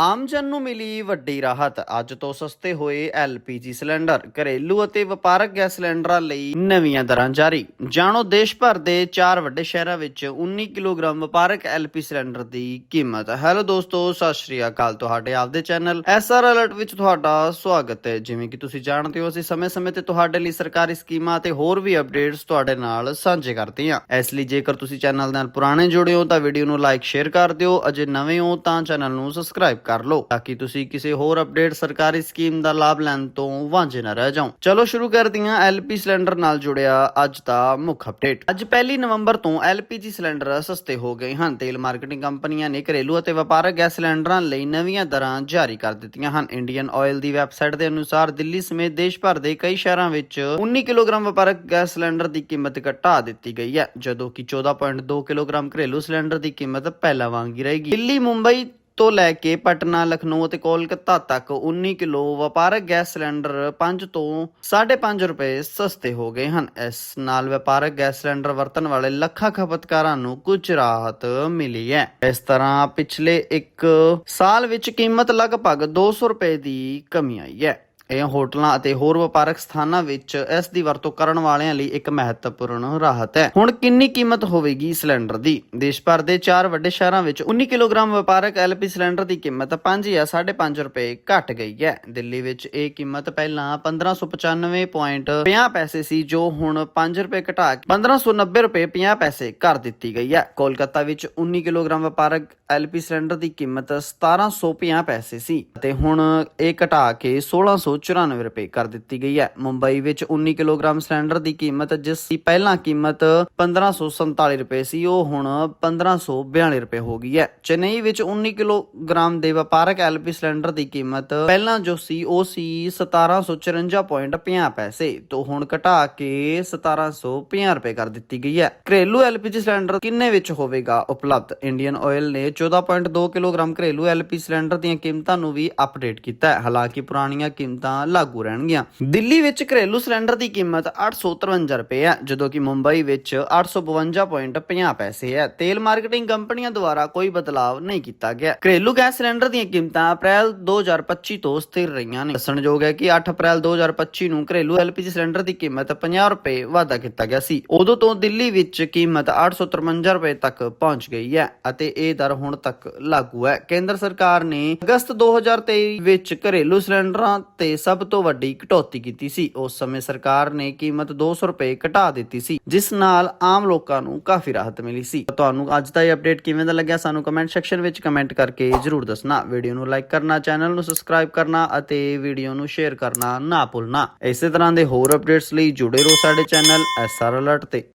ਆਮ ਜਨ ਨੂੰ ਮਿਲੀ ਵੱਡੀ ਰਾਹਤ। ਅੱਜ ਤੋਂ ਸਸਤੇ ਹੋਏ LPG ਸਿਲੰਡਰ, ਘਰੇਲੂ ਅਤੇ ਵਪਾਰਕ ਗੈਸ ਸਿਲੰਡਰਾਂ ਲਈ ਨਵੀਆਂ ਦਰਾਂ ਜਾਰੀ। ਜਾਣੋ, ਦੇਸ਼ ਭਰ ਦੇ ਚਾਰ ਵੱਡੇ ਸ਼ਹਿਰਾਂ ਵਿੱਚ 19 ਕਿਲੋਗ੍ਰਾਮ ਵਪਾਰਕ LP ਸਿਲੰਡਰ ਦੀ ਕੀਮਤ। ਹੈਲੋ ਦੋਸਤੋ, ਸਤਿ ਸ਼੍ਰੀ ਅਕਾਲ, ਤੁਹਾਡੇ ਆਪਦੇ ਚੈਨਲ SR ਅਲਰਟ ਵਿੱਚ ਤੁਹਾਡਾ ਸਵਾਗਤ ਹੈ। ਜਿਵੇਂ ਕਿ ਤੁਸੀਂ ਜਾਣਦੇ ਹੋ, ਅਸੀਂ ਸਮੇਂ-ਸਮੇਂ ਤੇ ਤੁਹਾਡੇ ਲਈ ਸਰਕਾਰੀ ਸਕੀਮਾਂ ਅਤੇ ਹੋਰ ਵੀ ਅਪਡੇਟਸ ਤੁਹਾਡੇ ਨਾਲ ਸਾਂਝੇ ਕਰਦੇ ਹਾਂ। ਇਸ ਲਈ ਜੇਕਰ ਤੁਸੀਂ ਚੈਨਲ ਨਾਲ ਪੁਰਾਣੇ ਜੁੜੇ ਹੋ, ਤਾਂ ਵੀਡੀਓ ਨੂੰ ਲਾਈਕ, ਸ਼ੇਅਰ ਕਰ ਦਿਓ। ਅਜੇ ਨਵੇਂ ਹੋ, ਤਾਂ ਚੈਨਲ ਨੂੰ ਸਬਸਕ੍ਰਾਈਬ ਕਰ ਲਓ ਤਾਂ ਕਿ ਤੁਸੀਂ ਕਿਸੇ ਹੋਰ ਅਪਡੇਟ ਸਰਕਾਰੀ ਸਕੀਮ ਦਾ ਲਾਭ ਲੈਣ ਤੋਂ ਵਾਂਝੇ ਨਾ ਰਹਿ ਜਾਓ। ਚਲੋ ਸ਼ੁਰੂ ਕਰਦੇ ਹਾਂ ਐਲਪੀ ਸਿਲੰਡਰ ਨਾਲ ਜੁੜਿਆ ਅੱਜ ਦਾ ਮੁੱਖ ਅਪਡੇਟ ਅੱਜ ਪਹਿਲੀ ਨਵੰਬਰ ਤੋਂ ਐਲਪੀਜੀ ਸਿਲੰਡਰ ਸਸਤੇ ਹੋ ਗਏ ਹਨ। ਤੇਲ ਮਾਰਕੀਟਿੰਗ ਕੰਪਨੀਆਂ ਨੇ ਘਰੇਲੂ ਅਤੇ ਵਪਾਰਕ ਗੈਸ ਸਿਲੰਡਰਾਂ ਲਈ ਨਵੀਆਂ ਦਰਾਂ ਜਾਰੀ ਕਰ ਦਿੱਤੀਆਂ ਹਨ। ਇੰਡੀਅਨ ਆਇਲ ਦੀ ਵੈਬਸਾਈਟ ਦੇ ਅਨੁਸਾਰ ਦਿੱਲੀ ਸਮੇਤ ਦੇਸ਼ ਭਰ ਦੇ ਕਈ ਸ਼ਹਿਰਾਂ ਵਿੱਚ 19 ਕਿਲੋਗ੍ਰਾਮ ਵਪਾਰਕ ਗੈਸ ਸਿਲੰਡਰ ਦੀ ਕੀਮਤ ਘਟਾ ਦਿੱਤੀ ਗਈ ਹੈ, ਜਦੋਂ ਕਿ 14.2 ਕਿਲੋਗ੍ਰਾਮ ਘਰੇਲੂ ਸਿਲੰਡਰ ਦੀ ਕੀਮਤ ਪਹਿਲਾਂ ਵਾਂਗ ਹੀ ਰਹੇਗੀ। ਦਿੱਲੀ, ਮੁੰਬਈ ਤੋਂ ਲੈ ਕੇ ਪਟਨਾ, ਲਖਨਊ ਅਤੇ ਕੋਲਕਾਤਾ ਤੱਕ 19 ਕਿਲੋ ਵਪਾਰਕ ਗੈਸ ਸਿਲੰਡਰ 5 ਤੋਂ 5.5 ਰੁਪਏ ਸਸਤੇ ਹੋ ਗਏ ਹਨ। ਇਸ ਨਾਲ ਵਪਾਰਕ ਗੈਸ ਸਿਲੰਡਰ ਵਰਤਣ ਵਾਲੇ ਲੱਖਾਂ ਖਪਤਕਾਰਾਂ ਨੂੰ ਕੁਝ ਰਾਹਤ ਮਿਲੀ ਹੈ। ਇਸ ਤਰ੍ਹਾਂ ਪਿਛਲੇ 1 ਸਾਲ ਵਿੱਚ ਕੀਮਤ ਲਗਭਗ 200 ਰੁਪਏ ਦੀ ਕਮੀ ਆਈ ਹੈ। ਇਹ ਹੋਟਲਾਂ ਅਤੇ ਹੋਰ ਵਪਾਰਕ ਸਥਾਨਾਂ ਵਿੱਚ ਇਸ ਦੀ ਵਰਤੋਂ ਕਰਨ ਵਾਲਿਆਂ ਲਈ ਇੱਕ ਮਹੱਤਵਪੂਰਨ ਰਾਹਤ ਹੈ। ਹੁਣ ਕਿੰਨੀ ਕੀਮਤ ਹੋਵੇਗੀ ਸਿਲੰਡਰ ਦੀ? ਦੇਸ਼ ਭਰ ਦੇ ਚਾਰ ਵੱਡੇ ਸ਼ਹਿਰਾਂ ਵਿੱਚ 19 ਕਿਲੋਗ੍ਰਾਮ ਵਪਾਰਕ ਐਲਪੀ ਸਿਲੰਡਰ ਦੀ ਕੀਮਤ 5 ਜਾਂ 5.5 ਰੁਪਏ ਘਟ ਗਈ ਹੈ। ਦਿੱਲੀ ਵਿੱਚ ਇਹ ਕੀਮਤ ਪਹਿਲਾਂ 1595.50 ਪੈਸੇ ਸੀ, ਜੋ ਹੁਣ 5 ਰੁਪਏ ਘਟਾ ਕੇ 1590 ਰੁਪਏ 50 ਪੈਸੇ ਕਰ ਦਿੱਤੀ ਗਈ ਹੈ। ਕੋਲਕਾਤਾ ਵਿੱਚ 19 ਕਿਲੋਗ੍ਰਾਮ ਵਪਾਰਕ ਐਲਪੀ ਸਿਲੰਡਰ ਦੀ ਕੀਮਤ 1750 ਪੈਸੇ ਸੀ ਅਤੇ ਹੁਣ ਇਹ ਘਟਾ ਕੇ 1694 ਰੁਪਏ ਕਰ ਦਿੱਤੀ ਗਈ ਹੈ। ਮੁੰਬਈ ਵਿੱਚ 19 ਕਿਲੋਗ੍ਰਾਮ ਸਿਲੰਡਰ ਦੀ ਕੀਮਤ, ਜਿਸ ਦੀ ਪਹਿਲਾਂ ਕੀਮਤ 1547 ਰੁਪਏ ਸੀ, ਉਹ ਹੁਣ 1542 ਰੁਪਏ ਹੋ ਗਈ ਹੈ। ਚੇਨਈ ਵਿੱਚ 19 ਕਿਲੋਗ੍ਰਾਮ ਦੇ ਵਪਾਰਕ ਐਲਪੀ ਸਿਲੰਡਰ ਦੀ ਕੀਮਤ ਪਹਿਲਾਂ ਜੋ ਸੀ, ਉਹ ਸੀ 1754.50 ਪੈਸੇ। ਤੋਂ ਹੁਣ ਘਟਾ ਕੇ 1750 ਰੁਪਏ ਕਰ ਦਿੱਤੀ ਗਈ ਹੈ। ਘਰੇਲੂ ਐਲਪੀਜੀ ਸਿਲੰਡਰ ਕਿੰਨੇ ਵਿੱਚ ਹੋਵੇਗਾ ਉਪਲਬਧ? ਇੰਡੀਅਨ ਆਇਲ ਨੇ 14.2 ਕਿਲੋਗ੍ਰਾਮ ਘਰੇਲੂ ਐਲਪੀ ਸਿਲੰਡਰ ਦੀਆਂ ਕੀਮਤਾਂ ਨੂੰ ਵੀ ਅਪਡੇਟ ਕੀਤਾ ਹੈ। ਹਾਲਾਂਕਿ ਪੁਰਾਣੀਆਂ ਕੀਮਤਾਂ ਲਾਗੂ ਰਹਿਣਗੀਆਂ। ਦਿੱਲੀ ਵਿੱਚ ਘਰੇਲੂ ਸਿਲੰਡਰ ਦੀ ਕੀਮਤ 853 ਰੁਪਏ ਹੈ, ਜਦੋਂ ਕਿ ਮੁੰਬਈ ਵਿੱਚ 852.50 ਪੈਸੇ ਹੈ। ਤੇਲ ਮਾਰਕੀਟਿੰਗ ਕੰਪਨੀਆਂ ਦੁਆਰਾ ਕੋਈ ਬਦਲਾਅ ਨਹੀਂ ਕੀਤਾ ਗਿਆ। ਘਰੇਲੂ ਗੈਸ ਸਿਲੰਡਰ ਦੀਆਂ ਕੀਮਤਾਂ ਅਪ੍ਰੈਲ 2025 ਤੋਂ ਸਥਿਰ ਰਹੀਆਂ ਨੇ। ਦੱਸਣਯੋਗ ਹੈ ਕਿ 8 ਅਪ੍ਰੈਲ 2025 ਨੂੰ ਘਰੇਲੂ ਐਲਪੀਜੀ ਸਿਲੰਡਰ ਦੀ ਕੀਮਤ 50 ਰੁਪਏ ਵਾਧਾ ਕੀਤਾ ਗਿਆ ਸੀ। ਉਦੋਂ ਤੋਂ ਦਿੱਲੀ ਵਿੱਚ ਕੀਮਤ 853 ਰੁਪਏ ਤੱਕ ਪਹੁੰਚ ਗਈ ਹੈ ਅਤੇ ਇਹ ਦਰ ਹੁਣ ਤੱਕ ਲਾਗੂ ਹੈ। ਕੇਂਦਰ ਸਰਕਾਰ ਨੇ ਅਗਸਤ 2023 ਵਿੱਚ ਘਰੇਲੂ ਸਿਲੰਡਰਾਂ ਤੇ ਸਭ ਤੋਂ ਵੱਡੀ ਕਟੌਤੀ ਕੀਤੀ ਸੀ। ਉਸ ਸਮੇਂ ਸਰਕਾਰ ਨੇ ਕੀਮਤ 200 ਰੁਪਏ ਘਟਾ ਦਿੱਤੀ ਸੀ, ਜਿਸ ਨਾਲ ਆਮ ਲੋਕਾਂ ਨੂੰ ਕਾਫੀ ਰਾਹਤ ਮਿਲੀ ਸੀ। ਤੁਹਾਨੂੰ ਅੱਜ ਦਾ ਇਹ ਅਪਡੇਟ ਕਿਵੇਂ ਦਾ ਲੱਗਿਆ, ਸਾਨੂੰ ਕਮੈਂਟ ਸੈਕਸ਼ਨ ਵਿੱਚ ਕਮੈਂਟ ਕਰਕੇ ਜਰੂਰ ਦੱਸਣਾ। ਵੀਡੀਓ ਨੂੰ ਲਾਈਕ ਕਰਨਾ ਚੈਨਲ ਨੂੰ ਸਬਸਕ੍ਰਾਈਬ ਕਰਨਾ ਅਤੇ ਵੀਡੀਓ ਨੂੰ ਸ਼ੇਅਰ ਕਰਨਾ ਨਾ ਭੁੱਲਣਾ। ਇਸੇ ਤਰ੍ਹਾਂ ਦੇ ਹੋਰ ਅਪਡੇਟਸ ਲਈ ਜੁੜੇ ਰਹੋ ਸਾਡੇ ਚੈਨਲ ਐਸਆਰ ਅਲਰਟ ਤੇ।